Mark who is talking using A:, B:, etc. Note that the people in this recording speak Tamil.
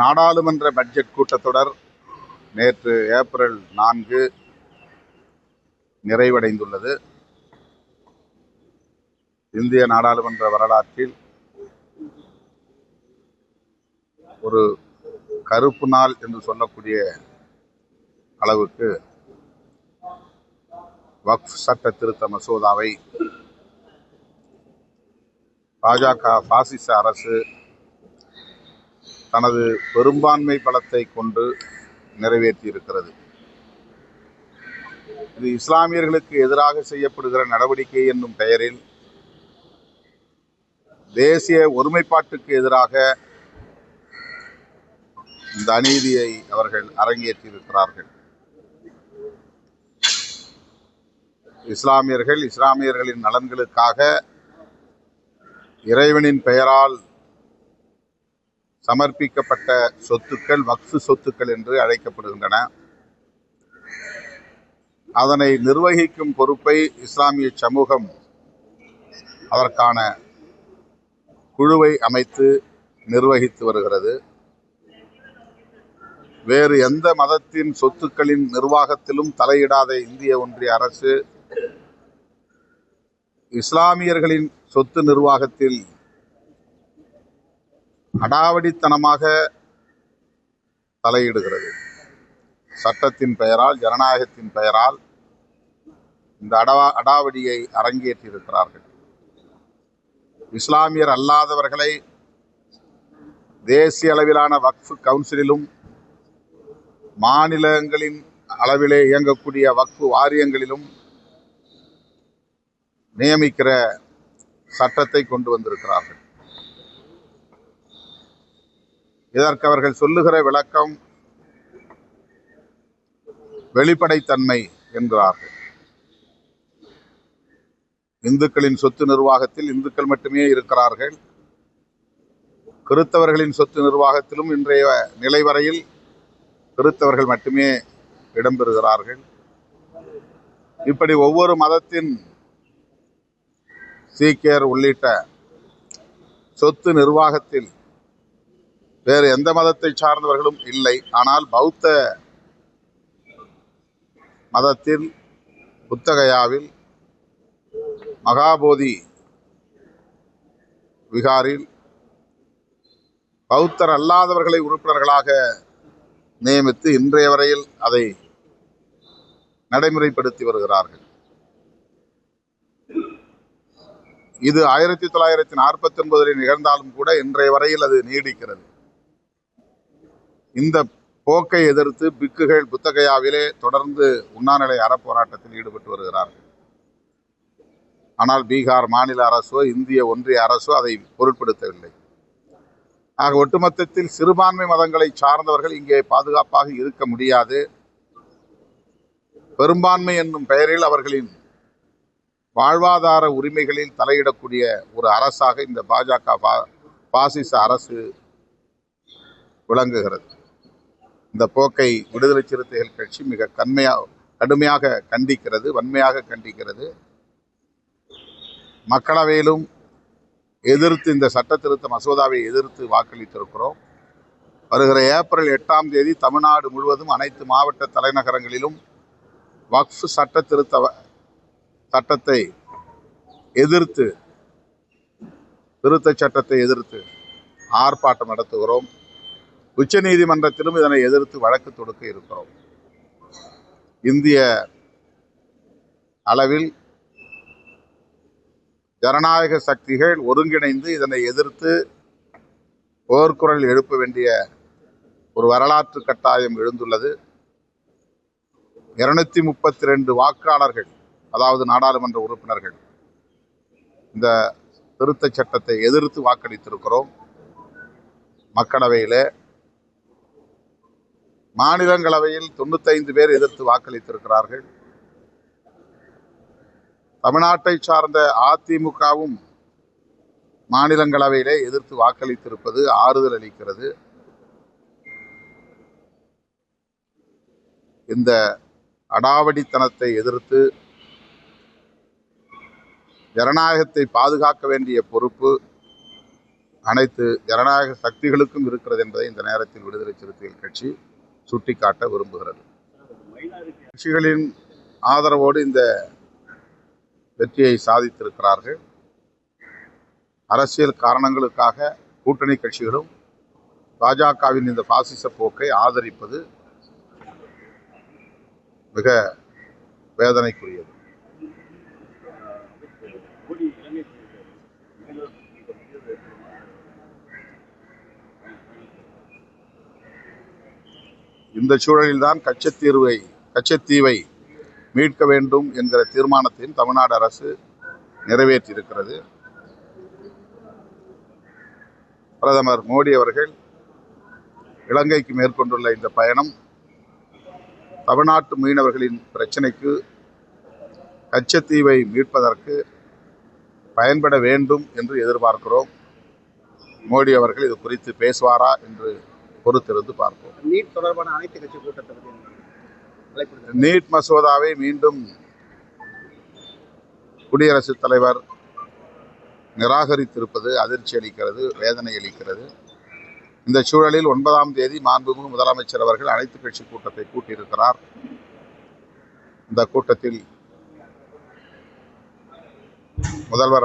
A: நாடாளுமன்ற பட்ஜெட் கூட்டத்தொடர் நேற்று ஏப்ரல் நான்கு நிறைவடைந்துள்ளது. இந்திய நாடாளுமன்ற வரலாற்றில் ஒரு கருப்பு நாள் என்று சொல்லக்கூடிய அளவுக்கு வக்ஃப் சட்ட திருத்த மசோதாவை பாஜக பாசிச அரசு தனது பெரும்பான்மை பலத்தை கொண்டு நிறைவேற்றியிருக்கிறது. இது இஸ்லாமியர்களுக்கு எதிராக செய்யப்படுகிற நடவடிக்கை என்னும் பெயரில் தேசிய ஒருமைப்பாட்டுக்கு எதிராக இந்த அநீதியை அவர்கள் அரங்கேற்றியிருக்கிறார்கள். இஸ்லாமியர்கள் இஸ்லாமியர்களின் நலன்களுக்காக இறைவனின் பெயரால் சமர்ப்பிக்கப்பட்ட சொத்துக்கள் வக்ஃபு சொத்துக்கள் என்று அழைக்கப்படுகின்றன. அதனை நிர்வகிக்கும் பொறுப்பை இஸ்லாமிய சமூகம் அதற்கான குழுவை அமைத்து நிர்வகித்து வருகிறது. வேறு எந்த மதத்தின் சொத்துக்களின் நிர்வாகத்திலும் தலையிடாத இந்திய ஒன்றிய அரசு இஸ்லாமியர்களின் சொத்து நிர்வாகத்தில் அடாவடித்தனமாக தலையிடுகிறது. சட்டத்தின் பெயரால் ஜனநாயகத்தின் பெயரால் இந்த அடவா அடாவடியை அரங்கேற்றியிருக்கிறார்கள். இஸ்லாமியர் அல்லாதவர்களை தேசிய அளவிலான வக்ஃபு கவுன்சிலிலும் மாநிலங்களின் அளவிலே இயங்கக்கூடிய வக்ஃபு வாரியங்களிலும் நியமிக்கிற சட்டத்தை கொண்டு வந்திருக்கிறார்கள். இதற்கு அவர்கள் சொல்லுகிற விளக்கம் வெளிப்படைத்தன்மை என்கிறார்கள் இந்துக்களின் சொத்து நிர்வாகத்தில் இந்துக்கள் மட்டுமே இருக்கிறார்கள். கிறித்தவர்களின் சொத்து நிர்வாகத்திலும் இன்றைய நிலை வரையில் கிறித்தவர்கள் மட்டுமே இடம்பெறுகிறார்கள். இப்படி ஒவ்வொரு மதத்தின் சீக்கியர் உள்ளிட்ட சொத்து நிர்வாகத்தில் வேறு எந்த மதத்தை சார்ந்தவர்களும் இல்லை. ஆனால் பௌத்த மதத்தில் புத்தகயாவில் மகாபோதி விகாரில் பௌத்தர் அல்லாதவர்களை உறுப்பினர்களாக நியமித்து இன்றைய வரையில் அதை நடைமுறைப்படுத்தி வருகிறார்கள். இது ஆயிரத்தி தொள்ளாயிரத்தி நாற்பத்தி ஒன்பதில் நிகழ்ந்தாலும் கூட இன்றைய வரையில் அது நீடிக்கிறது. இந்த போக்கை எதிர்த்து பிக்குகள் புத்தகையாவிலே தொடர்ந்து உண்ணாநிலை அறப்போராட்டத்தில் ஈடுபட்டு வருகிறார்கள். ஆனால் பீகார் மாநில அரசோ இந்திய ஒன்றிய அரசோ அதை பொருட்படுத்தவில்லை. ஆக ஒட்டுமொத்தத்தில் சிறுபான்மை மதங்களை சார்ந்தவர்கள் இங்கே பாதுகாப்பாக இருக்க முடியாது. பெரும்பான்மை என்னும் பெயரில் அவர்களின் வாழ்வாதார உரிமைகளில் தலையிடக்கூடிய ஒரு அரசாக இந்த பாஜக பா- பாசிச அரசு விளங்குகிறது. இந்த போக்கை விடுதலை சிறுத்தைகள் கட்சி மிக கண்மையாக கடுமையாக கண்டிக்கிறது வன்மையாக கண்டிக்கிறது. மக்களவையிலும் எதிர்த்து இந்த சட்ட திருத்த மசோதாவை எதிர்த்து வாக்களித்திருக்கிறோம். வருகிற ஏப்ரல் எட்டாம் தேதி தமிழ்நாடு முழுவதும் அனைத்து மாவட்ட தலைநகரங்களிலும் வக்ஃப் சட்ட திருத்த சட்டத்தை எதிர்த்து திருத்த சட்டத்தை எதிர்த்து ஆர்ப்பாட்டம் நடத்துகிறோம். உச்சநீதிமன்றத்திலும் இதனை எதிர்த்து வழக்கு தொடுக்க இருக்கிறோம். இந்திய அளவில் ஜனநாயக சக்திகள் ஒருங்கிணைந்து இதனை எதிர்த்து போர்க்குரல் எழுப்ப வேண்டிய ஒரு வரலாற்று கட்டாயம் எழுந்துள்ளது. இருநூத்தி முப்பத்தி ரெண்டு வாக்காளர்கள் அதாவது நாடாளுமன்ற உறுப்பினர்கள் இந்த திருத்த சட்டத்தை எதிர்த்து வாக்களித்திருக்கிறோம். மக்களவையில் மாநிலங்களவையில் தொண்ணூத்தைந்து பேர் எதிர்த்து வாக்களித்திருக்கிறார்கள். தமிழ்நாட்டை சார்ந்த அதிமுகவும் மாநிலங்களவையிலே எதிர்த்து வாக்களித்திருப்பது ஆறுதல் அளிக்கிறது. இந்த அடாவடித்தனத்தை எதிர்த்து ஜனநாயகத்தை பாதுகாக்க வேண்டிய பொறுப்பு அனைத்து ஜனநாயக சக்திகளுக்கும் இருக்கிறது என்பதை இந்த நேரத்தில் விடுதலை சிறுத்தைகள் கட்சி சுட்டிக்காட்ட விரும்புகிறது. கட்சிகளின் ஆதரவோடு இந்த வெற்றியை சாதித்திருக்கிறார்கள். அரசியல் காரணங்களுக்காக கூட்டணி கட்சிகளும் பாஜகவின் இந்த பாசிச போக்கை ஆதரிப்பது மிக வேதனைக்குரியது. இந்த சூழலில்தான் கச்சத்தீர்வை கச்சத்தீவை மீட்க வேண்டும் என்கிற தீர்மானத்தையும் தமிழ்நாடு அரசு நிறைவேற்றியிருக்கிறது. பிரதமர் மோடி அவர்கள் இலங்கைக்கு மேற்கொண்டுள்ள இந்த பயணம் தமிழ்நாட்டு மீனவர்களின் பிரச்சனைக்கு கச்சத்தீவை மீட்பதற்கு பயன்பட வேண்டும் என்று எதிர்பார்க்கிறோம். மோடி அவர்கள் இது குறித்து பேசுவாரா என்று பொறுத்திருந்து பார்ப்போம்.
B: நீட் தொடர்பான அனைத்து கட்சி கூட்டத்தை
A: நீட் மசோதாவை மீண்டும் குடியரசுத் தலைவர் நிராகரித்திருப்பது அதிர்ச்சி அளிக்கிறது வேதனை அளிக்கிறது. இந்த சூழலில் ஒன்பதாம் தேதி மாண்புமிகு முதலமைச்சர் அவர்கள் அனைத்து கட்சி கூட்டத்தை கூட்டியிருக்கிறார். இந்த கூட்டத்தில் முதல்வர்